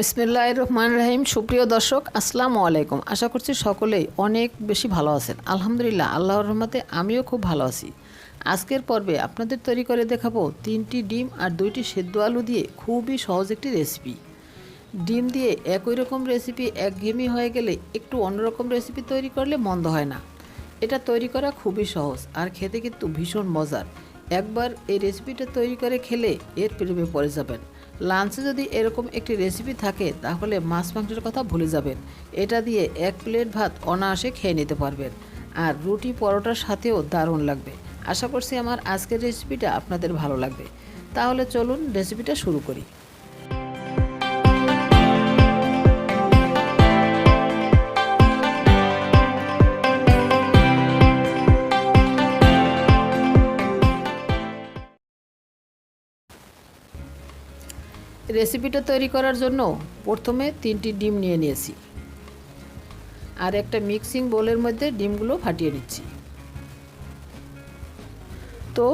বিসমিল্লাহ রহমান রাহিম সুপ্রিয় দর্শক, আসসালামু আলাইকুম। আশা করছি সকলেই অনেক বেশি ভালো আছেন। আলহামদুলিল্লাহ, আল্লাহর রহমতে আমিও খুব ভালো আছি। আজকের পর্বে আপনাদের তৈরি করে দেখাবো তিনটি ডিম আর দুইটি সেদ্ধ আলু দিয়ে খুবই সহজ একটি রেসিপি। ডিম দিয়ে একই রকম রেসিপি একঘেয়েমি হয়ে গেলে একটু অন্যরকম রেসিপি তৈরি করলে মন্দ হয় না। এটা তৈরি করা খুবই সহজ আর খেতে কিন্তু ভীষণ মজার। একবার এই রেসিপিটা তৈরি করে খেলে এর প্রেমে পড়ে যাবেন। লাঞ্চে যদি এরকম একটি রেসিপি থাকে, তাহলে মাছ মাংসের কথা ভুলে যাবেন। এটা দিয়ে এক প্লেট ভাত অনায়াসে খেয়ে নিতে পারবেন। আর রুটি পরোটার সাথেও দারুণ লাগবে। আশা করছি আমার আজকের রেসিপিটা আপনাদের ভালো লাগবে। তাহলে চলুন রেসিপিটা শুরু করি। রেসিপিটা তৈরি করার জন্য প্রথমে তিনটি ডিম নিয়ে নিয়েছি। আর একটা মিক্সিং বোলের মধ্যে ডিমগুলো ফাটিয়ে নিচ্ছি। তো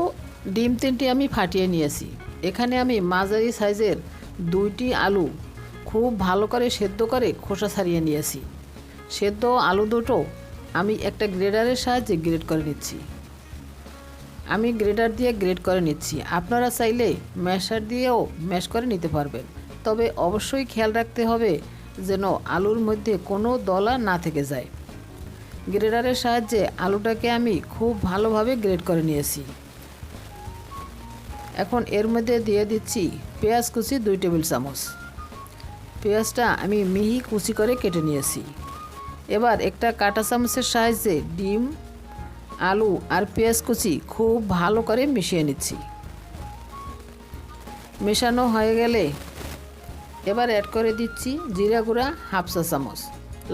ডিম তিনটি আমি ফাটিয়ে নিয়েছি। এখানে আমি মাঝারি সাইজের দুইটি আলু খুব ভালো করে সেদ্ধ করে খোসা ছাড়িয়ে নিয়েছি। সেদ্ধ আলু দুটো আমি একটা গ্রেডারের সাহায্যে গ্রেড করে নিচ্ছি। আমি গ্রেডার দিয়ে গ্রেড করে নিচ্ছি। আপনারা চাইলে ম্যাশার দিয়েও ম্যাশ করে নিতে পারবেন। তবে অবশ্যই খেয়াল রাখতে হবে যেন আলুর মধ্যে কোনো দলা না থেকে যায়। গ্রেডারের সাহায্যে আলুটাকে আমি খুব ভালোভাবে গ্রেড করে নিয়েছি। এখন এর মধ্যে দিয়ে দিচ্ছি পেঁয়াজ কুচি দুই টেবিল চামচ। পেঁয়াজটা আমি মিহি কুচি করে কেটে নিয়েছি। এবার একটা কাঁটা চামচের সাহায্যে ডিম আলু আর পেঁয়াজ কুচি খুব ভালো করে মিশিয়ে নিচ্ছি। মেশানো হয়ে গেলে এবার অ্যাড করে দিচ্ছি জিরা গুঁড়া হাফ চা চামচ,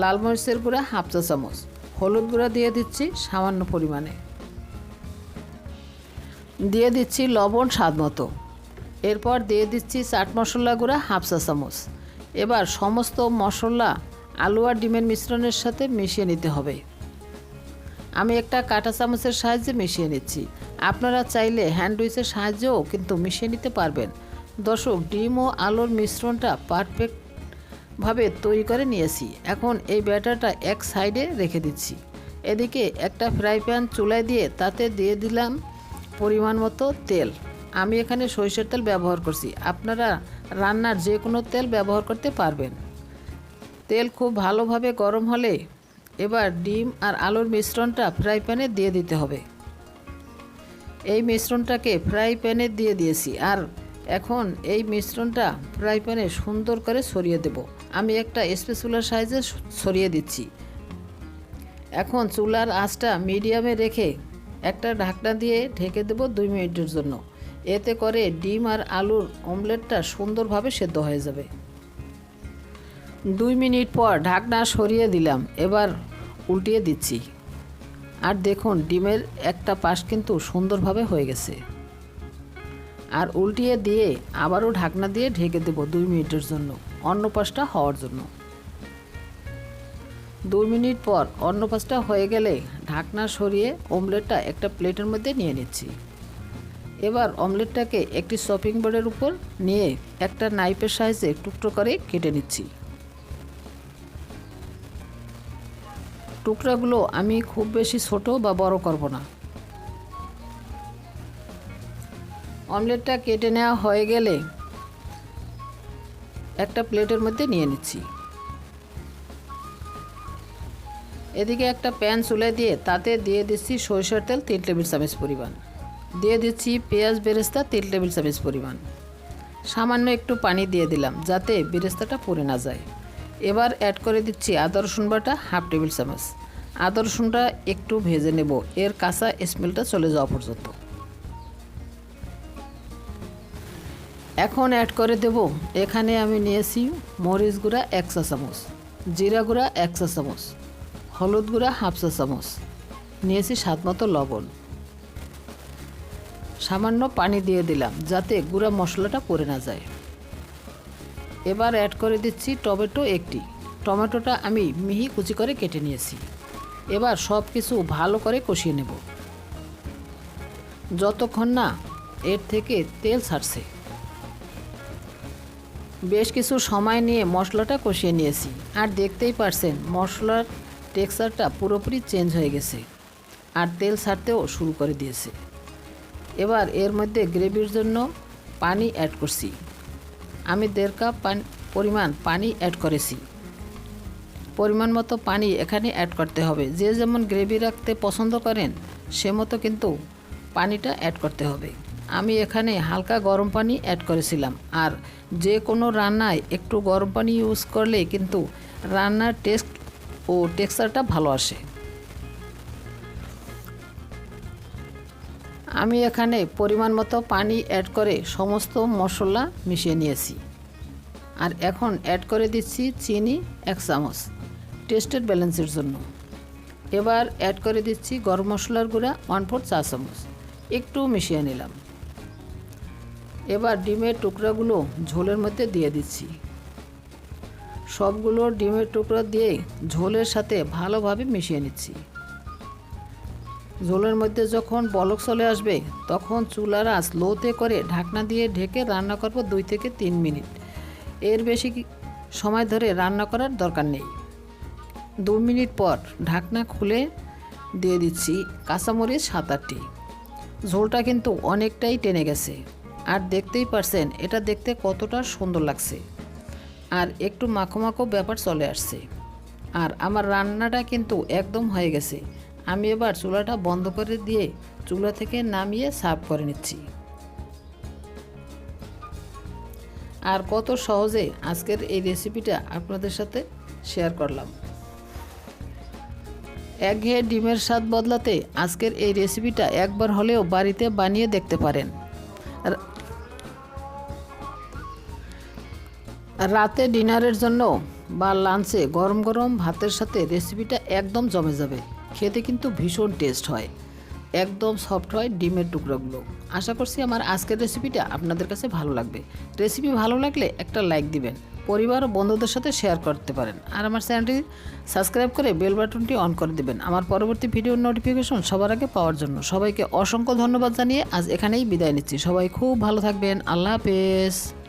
লাল মরিচের গুঁড়া হাফ চা চামচ, হলুদ গুঁড়া দিয়ে দিচ্ছি সামান্য পরিমাণে। দিয়ে দিচ্ছি লবণ স্বাদ মতো। এরপর দিয়ে দিচ্ছি চাট মশলা গুঁড়া হাফ চা চামচ। এবার সমস্ত মশলা আলু আর ডিমের মিশ্রণের সাথে মিশিয়ে নিতে হবে। আমি একটা কাঁটা চামচের সাহায্যে মিশিয়ে নিচ্ছি। আপনারা চাইলে হ্যান্ড উইচের সাহায্যেও কিন্তু মিশিয়ে নিতে পারবেন। দর্শক, ডিম ও আলুর মিশ্রণটা পারফেক্টভাবে তৈরি করে নিয়েছি। এখন এই ব্যাটারটা এক সাইডে রেখে দিচ্ছি। এদিকে একটা ফ্রাই প্যান চুলায় দিয়ে তাতে দিয়ে দিলাম পরিমাণ মতো তেল। আমি এখানে সরিষার তেল ব্যবহার করছি। আপনারা রান্নার যে কোনো তেল ব্যবহার করতে পারবেন। তেল খুব ভালোভাবে গরম হলে এবার ডিম আর আলুর মিশ্রণটা ফ্রাই প্যানে দিয়ে দিতে হবে। এই মিশ্রণটাকে ফ্রাই প্যানে দিয়ে দিয়েছি আর এখন এই মিশ্রণটা ফ্রাই প্যানে সুন্দর করে ছড়িয়ে দেব। আমি একটা স্পেসুলার সাইজে ছড়িয়ে দিচ্ছি। এখন চুলার আঁচটা মিডিয়ামে রেখে একটা ঢাকনা দিয়ে ঢেকে দেব দুই মিনিটের জন্য। এতে করে ডিম আর আলুর অমলেটটা সুন্দরভাবে সেদ্ধ হয়ে যাবে। দুই মিনিট পর ঢাকনা সরিয়ে দিলাম। এবার উল্টিয়ে দিচ্ছি। আর দেখুন, ডিমের একটা পাশ কিন্তু সুন্দরভাবে হয়ে গেছে। আর উল্টিয়ে দিয়ে আবারও ঢাকনা দিয়ে ঢেকে দেব দুই মিনিটের জন্য, অন্য পাশটা হওয়ার জন্য। দুই মিনিট পর অন্য পাশটা হয়ে গেলে ঢাকনা সরিয়ে অমলেটটা একটা প্লেটের মধ্যে নিয়ে নিচ্ছি। এবার অমলেটটাকে একটি শপিং বোর্ডের উপর নিয়ে একটা নাইফের সাহায্যে টুকরো করে কেটে নিচ্ছি। টুকরাগুলো আমি খুব বেশি ছোট বা বড় করব না। অমলেটটা কেটে নেওয়া হয়ে গেলে একটা প্লেটের মধ্যে নিয়ে নিচ্ছি। এদিকে একটা প্যান চুলে দিয়ে তাতে দিয়ে দিচ্ছি সরিষার তেল তিন টেবিল চামচ পরিমাণ। দিয়ে দিচ্ছি পেঁয়াজ বেরেস্তা তিন টেবিল চামচ পরিমাণ। সামান্য একটু পানি দিয়ে দিলাম যাতে বেরেস্তাটা পড়ে না যায়। এবার অ্যাড করে দিচ্ছি আদা, রসুন বাটা হাফ টেবিল চামচ। আদা, রসুনটা একটু ভেজে নেব। এর কাঁচা স্মেলটা চলে যাওয়া পর্যন্ত। এখন অ্যাড করে দেব। এখানে আমি নিয়েছি মরিচ গুঁড়া এক চা চামচ, জিরা গুঁড়া এক চা চামচ, হলুদ গুঁড়া হাফ চা চামচ, নিয়েছি স্বাদ মতো লবণ। সামান্য পানি দিয়ে দিলাম যাতে গুঁড়া মশলাটা পড়ে না যায়। এবার অ্যাড করে দিচ্ছি টমেটো একটি। টমেটোটা আমি মিহি কুচি করে কেটে নিয়েছি। এবার সব কিছু ভালো করে কষিয়ে নেব। যতক্ষণ না এর থেকে তেল ছাড়ছে। বেশ কিছু সময় নিয়ে মশলাটা কষিয়ে নিয়েছি। আর দেখতেই পারছেন, মশলার টেক্সচারটা পুরোপুরি চেঞ্জ হয়ে গেছে। আর তেল ছাড়তেও শুরু করে দিয়েছে। এবার এর মধ্যে গ্রেভির জন্য পানি অ্যাড করছি। আমি দেড় কাপ পরিমাণ পানি অ্যাড করেছি। পরিমাণ মতো পানি এখানে অ্যাড করতে হবে। যে যেমন গ্রেভি রাখতে পছন্দ করেন, সে মতো কিন্তু পানিটা অ্যাড করতে হবে। আমি এখানে হালকা গরম পানি অ্যাড করেছিলাম। আর যে কোনো রান্নায় একটু গরম পানি ইউজ করলে কিন্তু রান্নার টেস্ট ও টেক্সচারটা ভালো আসে। আমি এখানে পরিমাণ মতো পানি অ্যাড করে সমস্ত মশলা মিশিয়ে নিয়েছি। আর এখন অ্যাড করে দিচ্ছি চিনি এক চামচ টেস্টের ব্যালেন্সের জন্য। এবার অ্যাড করে দিচ্ছি গরম মশলার গুঁড়া ওয়ান ফোর চা চামচ, একটু মিশিয়ে নিলাম। এবার ডিমের টুকরাগুলো ঝোলের মধ্যে দিয়ে দিচ্ছি। সবগুলো ডিমের টুকরা দিয়ে ঝোলের সাথে ভালোভাবে মিশিয়ে নিচ্ছি। ঝোলের মধ্যে যখন বলক চলে আসবে, তখন চুলার আঁচ লোতে করে ঢাকনা দিয়ে ঢেকে রান্না করব দুই থেকে তিন মিনিট। এর বেশি সময় ধরে রান্না করার দরকার নেই। দু মিনিট পর ঢাকনা খুলে দিয়ে দিচ্ছি কাঁচামরিচ সাত আটটি। ঝোলটা কিন্তু অনেকটাই টেনে গেছে। আর দেখতেই পারছেন, এটা দেখতে কতটা সুন্দর লাগছে। আর একটু মাখো মাখো ব্যাপার চলে আসছে। আর আমার রান্নাটা কিন্তু একদম হয়ে গেছে। আমি এবার চুলাটা বন্ধ করে দিয়ে চুলা থেকে নামিয়ে সার্ভ করে নিচ্ছি। আর কত সহজে আজকের এই রেসিপিটা আপনাদের সাথে শেয়ার করলাম। একঘেয়ে ডিমের স্বাদ বদলাতে আজকের এই রেসিপিটা একবার হলেও বাড়িতে বানিয়ে দেখতে পারেন। রাতে ডিনারের জন্য বা লাঞ্চে গরম গরম ভাতের সাথে রেসিপিটা একদম জমে যাবে। খেতে কিন্তু ভীষণ টেস্ট হয়। একদম সফট হয় ডিমের টুকরোগুলো। আশা করছি আমার আজকের রেসিপিটা আপনাদের কাছে ভালো লাগবে। রেসিপি ভালো লাগলে একটা লাইক দিবেন, পরিবার ও বন্ধুদের সাথে শেয়ার করতে পারেন। আর আমার চ্যানেলটি সাবস্ক্রাইব করে বেল বাটনটি অন করে দিবেন। আমার পরবর্তী ভিডিওর নোটিফিকেশন সবার আগে পাওয়ার জন্য সবাইকে অসংখ্য ধন্যবাদ জানিয়ে আজ এখানেই বিদায় নিচ্ছি। সবাই খুব ভালো থাকবেন। আল্লাহ হাফেজ।